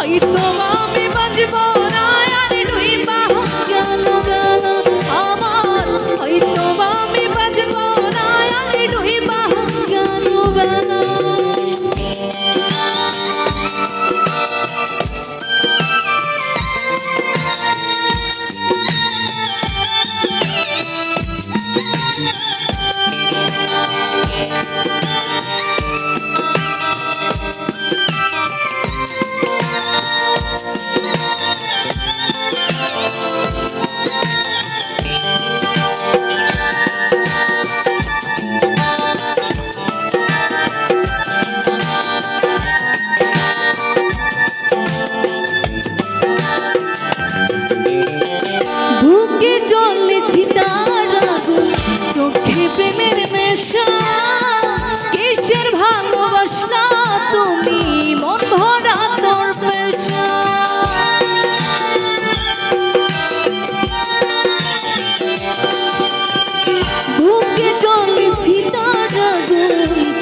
হয়তো আমি বাঁচব না, আর নইবা গেল গেল আমার? হয়তো আমি বাঁচব না, আর নইবা গেল গেল? Thank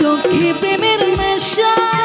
চোখে প্রেমের নেশা।